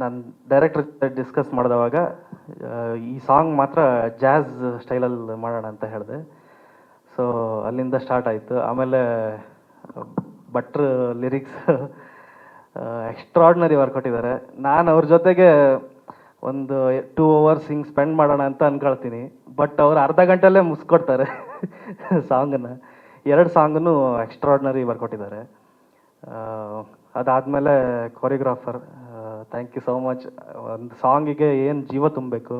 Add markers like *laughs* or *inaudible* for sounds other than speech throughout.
ನಾನು director discuss ಮಾಡಿದವಾಗ ಈ song ಮಾತ್ರ ಜಾಝ್ ಸ್ಟೈಲಲ್ಲಿ ಮಾಡೋಣ ಅಂತ ಹೇಳಿದೆ. ಸೊ ಅಲ್ಲಿಂದ ಸ್ಟಾರ್ಟ್ ಆಯಿತು. ಆಮೇಲೆ, ಭಟ್ರ ಲಿರಿಕ್ಸ್ ಎಕ್ಸ್ಟ್ರಾಡ್ನರಿ ವರ್ಕ್ ಕೊಟ್ಟಿದ್ದಾರೆ. ನಾನು ಅವ್ರ ಜೊತೆಗೆ ಒಂದು ಟೂ ಅವರ್ಸ್ ಹಿಂಗೆ ಸ್ಪೆಂಡ್ ಮಾಡೋಣ ಅಂತ ಅಂದ್ಕೊಳ್ತೀನಿ ಬಟ್ ಅವ್ರು ಅರ್ಧ ಗಂಟೆಲ್ಲೇ ಮುಸ್ಕೊಡ್ತಾರೆ ಸಾಂಗನ್ನು ಎರಡು ಸಾಂಗನ್ನು ಎಕ್ಸ್ಟ್ರಾಡ್ನರಿ ವರ್ಕ್ ಕೊಟ್ಟಿದ್ದಾರೆ. ಅದಾದಮೇಲೆ choreographer thank you so much ಒಂದು ಸಾಂಗಿಗೆ ಏನು ಜೀವ ತುಂಬಬೇಕು?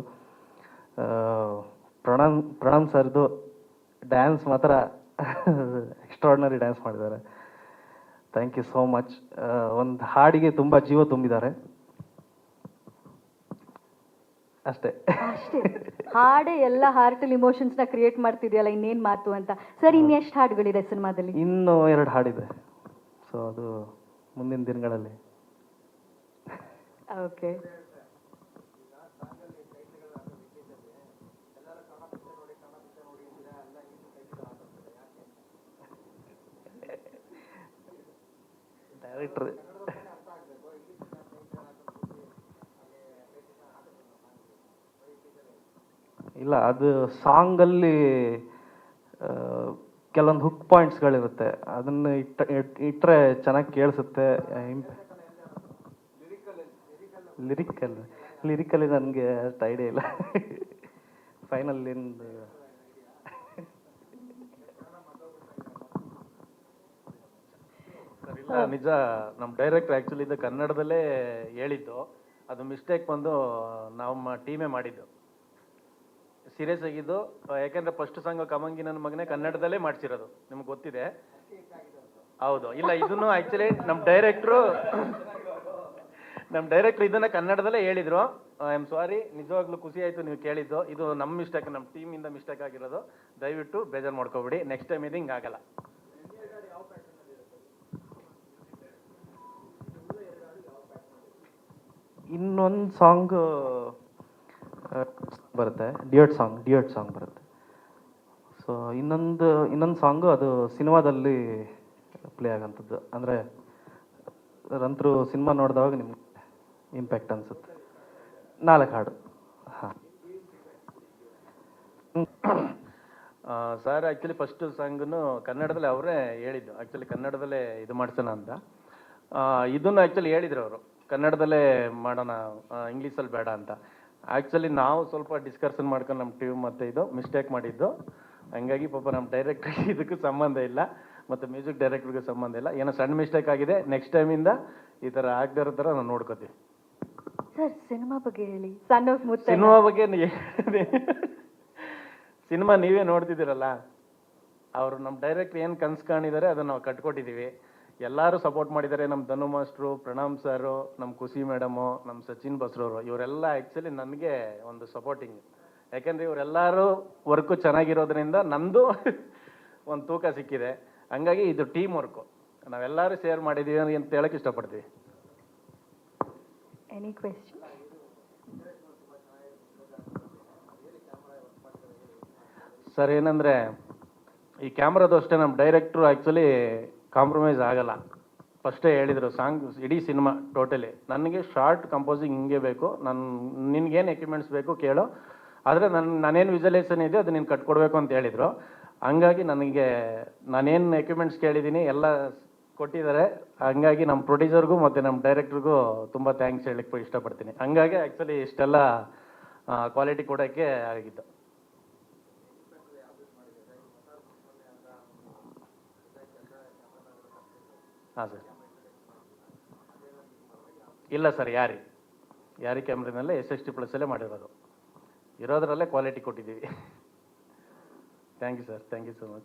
ಪ್ರಣಮ್ ಪ್ರಣಮ್ ಸರ್ದು ಡ್ಯಾನ್ಸ್ ಮಾತ್ರ ಎಕ್ಸ್ಟ್ರಾರ್ಡ್ನರಿ ಡ್ಯಾನ್ಸ್ ಮಾಡಿದ್ದಾರೆ. ಥ್ಯಾಂಕ್ ಯು ಸೋ ಮಚ್ ಒಂದು ಹಾಡಿಗೆ ತುಂಬ ಜೀವ ತುಂಬಿದ್ದಾರೆ. ಅಷ್ಟೇ. ಅಷ್ಟೇ. ಹಾಡೇ ಎಲ್ಲ ಹಾರ್ಟಲ್ ಇಮೋಷನ್ಸ್ನ ಕ್ರಿಯೇಟ್ ಮಾಡ್ತಿದೆಯಲ್ಲ ಇನ್ನೇನು ಮಾತು ಅಂತ. ಸರ್ ಇನ್ನೆಷ್ಟು ಹಾಡುಗಳಿದೆ ಸಿನಿಮಾದಲ್ಲಿ? ಇನ್ನೂ ಎರಡು ಹಾಡಿದೆ. ಸೊ ಅದು ಮುಂದಿನ ದಿನಗಳಲ್ಲಿ. ಓಕೆ ಡೈರೆಕ್ಟ್ರ್ ಇಲ್ಲ ಅದು ಸಾಂಗಲ್ಲಿ ಕೆಲವೊಂದು ಹುಕ್ ಪಾಯಿಂಟ್ಸ್ಗಳಿರುತ್ತೆ ಅದನ್ನು ಇಟ್ಟ ಇಟ್- ಇಟ್ರೆ ಚೆನ್ನಾಗಿ ಕೇಳಿಸುತ್ತೆ ಲಿರಿಕಲ್ ಲಿರಿಕಲ್ಲಿ ನನಗೆ ಅಷ್ಟು ಐಡಿಯಾ ಇಲ್ಲ. ಫೈನಲ್ ಸರ್, ಇಲ್ಲ, ನಿಜ. ನಮ್ಮ ಡೈರೆಕ್ಟರ್ ಆ್ಯಕ್ಚುಲಿ ಇದು ಕನ್ನಡದಲ್ಲೇ ಹೇಳಿದ್ದು. ಅದು ಮಿಸ್ಟೇಕ್ ಬಂದು ನಮ್ಮ ಟೀಮೇ ಮಾಡಿದ್ದು. ಸೀರಿಯಸ್ ಆಗಿದ್ದು. ಯಾಕೆಂದ್ರೆ ಫಸ್ಟ್ ಸಾಂಗ್ ಕಮಂಗಿ ನನ್ನ ಮಗನೇ ಕನ್ನಡದಲ್ಲೇ ಮಾಡ್ಸಿರೋದು. ನಿಮ್ಗೆ ಗೊತ್ತಿದೆ? ಹೌದು. ಇಲ್ಲ, ಇದನ್ನು ಆ್ಯಕ್ಚುಲಿ ನಮ್ಮ ಡೈರೆಕ್ಟ್ರು ನಮ್ಮ ಡೈರೆಕ್ಟರ್ ಇದನ್ನ ಕನ್ನಡದಲ್ಲೇ ಹೇಳಿದ್ರು. ಐ ಆಮ್ ಸಾರಿ ನಿಜವಾಗ್ಲೂ ಖುಷಿ ಆಯ್ತು ನೀವು ಕೇಳಿದ್ದು. ಇದು ನಮ್ಮ ಮಿಸ್ಟೇಕ್ ನಮ್ಮ ಇಂದ ಮಿಸ್ಟೇಕ್ ಆಗಿರೋದು. ದಯವಿಟ್ಟು ಬೇಜಾರು ಮಾಡ್ಕೋಬಿಡಿ. ನೆಕ್ಸ್ಟ್ ಟೈಮ್ ಇದು ಹಿಂಗಾಗಲ್ಲ. ಇನ್ನೊಂದು ಸಾಂಗ್ ಬರುತ್ತೆ. ಡಿಯೋಟ್ ಸಾಂಗ್ ಡಿಯೋಟ್ ಸಾಂಗ್ ಬರುತ್ತೆ. ಸೊ ಇನ್ನೊಂದು ಇನ್ನೊಂದು ಸಾಂಗು ಅದು ಸಿನಿಮಾದಲ್ಲಿ ಪ್ಲೇ ಆಗೋಂಥದ್ದು ಅಂದರೆ ರಂತ್ರು ಸಿನಿಮಾ ನೋಡಿದಾಗ ನಿಮ್ಗೆ ಇಂಪ್ಯಾಕ್ಟ್ ಅನ್ಸುತ್ತೆ. ನಾಲ್ಕು ಹಾಡು. ಹಾಂ. ಸರ್ ಆ್ಯಕ್ಚುಲಿ ಫಸ್ಟ್ ಸಾಂಗನ್ನು ಕನ್ನಡದಲ್ಲಿ ಅವರೇ ಹೇಳಿದ್ದು. ಆ್ಯಕ್ಚುಲಿ ಕನ್ನಡದಲ್ಲೇ ಇದು ಮಾಡ್ಸೋಣ ಅಂತ. ಇದನ್ನು ಆ್ಯಕ್ಚುಲಿ ಹೇಳಿದ್ರು ಅವರು. ಕನ್ನಡದಲ್ಲೇ ಮಾಡೋಣ ಇಂಗ್ಲೀಷಲ್ಲಿ ಬೇಡ ಅಂತ. ಆ್ಯಕ್ಚುಲಿ ನಾವು ಸ್ವಲ್ಪ ಡಿಸ್ಕಷನ್ ಮಾಡ್ಕೊಂಡು ನಮ್ಮ ಟೀಮ್ ಮತ್ತು ಇದು ಮಿಸ್ಟೇಕ್ ಮಾಡಿದ್ದು. ಹಂಗಾಗಿ ಪಾಪ ನಮ್ಮ ಡೈರೆಕ್ಟ್ರಿಗೆ ಇದಕ್ಕೂ ಸಂಬಂಧ ಇಲ್ಲ. ಮತ್ತು ಮ್ಯೂಸಿಕ್ ಡೈರೆಕ್ಟ್ರಿಗೂ ಸಂಬಂಧ ಇಲ್ಲ. ಏನೋ ಸಣ್ಣ ಮಿಸ್ಟೇಕ್ ಆಗಿದೆ. ನೆಕ್ಸ್ಟ್ ಟೈಮಿಂದ ಈ ಥರ ಆಗದೇ ಇರೋ ಥರ ನಾವು ನೋಡ್ಕೋತೀವಿ ಸರ್, ಸಿನಿಮಾ ಬಗ್ಗೆ ಹೇಳಿ. ಸನ್ ಆಫ್ ಮುತ್ತ ಸಿನಿಮಾ ಬಗ್ಗೆ ಸಿನಿಮಾ ನೀವೇ ನೋಡ್ತಿದ್ದೀರಲ್ಲ, ಅವರು ನಮ್ಮ ಡೈರೆಕ್ಟ್ ಏನು ಕನ್ಸು ಕಾಣಿದ್ದಾರೆ ಅದನ್ನು ನಾವು ಕಟ್ಕೊಟ್ಟಿದ್ದೀವಿ ಎಲ್ಲರೂ ಸಪೋರ್ಟ್ ಮಾಡಿದ್ದಾರೆ ನಮ್ಮ ಧನು ಮಾಸ್ಟ್ರು, ಪ್ರಣಾಮ್ ಸರು, ನಮ್ಮ ಖುಷಿ ಮೇಡಮು, ನಮ್ಮ ಸಚಿನ್ ಬಸ್ರವರು ಇವರೆಲ್ಲ ಆ್ಯಕ್ಚುಲಿ ನನಗೆ ಒಂದು ಸಪೋರ್ಟಿಂಗ್ ಯಾಕೆಂದರೆ ಇವರೆಲ್ಲರೂ ವರ್ಕು ಚೆನ್ನಾಗಿರೋದ್ರಿಂದ ನಂದು *laughs* ಒಂದು ತೂಕ ಸಿಕ್ಕಿದೆ. ಹಂಗಾಗಿ ಇದು ಟೀಮ್ ವರ್ಕು ನಾವೆಲ್ಲರೂ ಶೇರ್ ಮಾಡಿದ್ದೀವಿ ಅಂತ ಹೇಳಕ್ಕೆ ಇಷ್ಟಪಡ್ತೀವಿ. ಎನಿ ಕ್ವೆಶ್ಚನ್ ಸರ್ ಏನಂದ್ರೆ, ಈ ಕ್ಯಾಮ್ರಾದು ಅಷ್ಟೇ ನಮ್ಮ ಡೈರೆಕ್ಟ್ರು ಆ್ಯಕ್ಚುಲಿ ಕಾಂಪ್ರಮೈಸ್ ಆಗಲ್ಲ. ಫಸ್ಟೇ ಹೇಳಿದರು ಸಾಂಗ್ ಇಡೀ ಸಿನಿಮಾ ಟೋಟಲಿ ನನಗೆ ಶಾರ್ಟ್ ಕಂಪೋಸಿಂಗ್ ಹಿಂಗೆ ಬೇಕು ನನ್ನ ನಿನಗೇನು ಎಕ್ವಿಪ್ಮೆಂಟ್ಸ್ ಬೇಕು ಕೇಳು. ಆದರೆ ನನ್ನ ನಾನೇನು ವಿಜುವಲೈಸೇಷನ್ ಇದೆ ಅದು ನೀನು ಕಟ್ಕೊಡ್ಬೇಕು ಅಂತ ಹೇಳಿದರು. ಹಂಗಾಗಿ ನನಗೆ, ನಾನೇನು ಎಕ್ವಿಪ್ಮೆಂಟ್ಸ್ ಕೇಳಿದ್ದೀನಿ ಎಲ್ಲ ಕೊಟ್ಟಿದ್ದಾರೆ. ಹಂಗಾಗಿ ನಮ್ಮ ಪ್ರೊಡ್ಯೂಸರ್ಗೂ ಮತ್ತು ನಮ್ಮ ಡೈರೆಕ್ಟ್ರಿಗೂ ತುಂಬ ಥ್ಯಾಂಕ್ಸ್ ಹೇಳಕ್ಕೆ ಇಷ್ಟಪಡ್ತೀನಿ. ಹಂಗಾಗಿ ಆ್ಯಕ್ಚುಲಿ ಇಷ್ಟೆಲ್ಲ ಕ್ವಾಲಿಟಿ ಕೊಡೋಕ್ಕೆ ಆಗಿದ್ದು. ಹಾಂ ಸರ್ ಇಲ್ಲ ಸರ್ ಯಾರಿ? ಯಾರಿ ಕ್ಯಾಮ್ರಿನಲ್ಲೇ ಎಸ್ ಎಸ್ ಟಿ ಪ್ಲಸಲ್ಲೇ ಮಾಡಿರೋದು. ಇರೋದ್ರಲ್ಲೇ ಕ್ವಾಲಿಟಿ ಕೊಟ್ಟಿದ್ದೀವಿ. Thank you sir thank you so much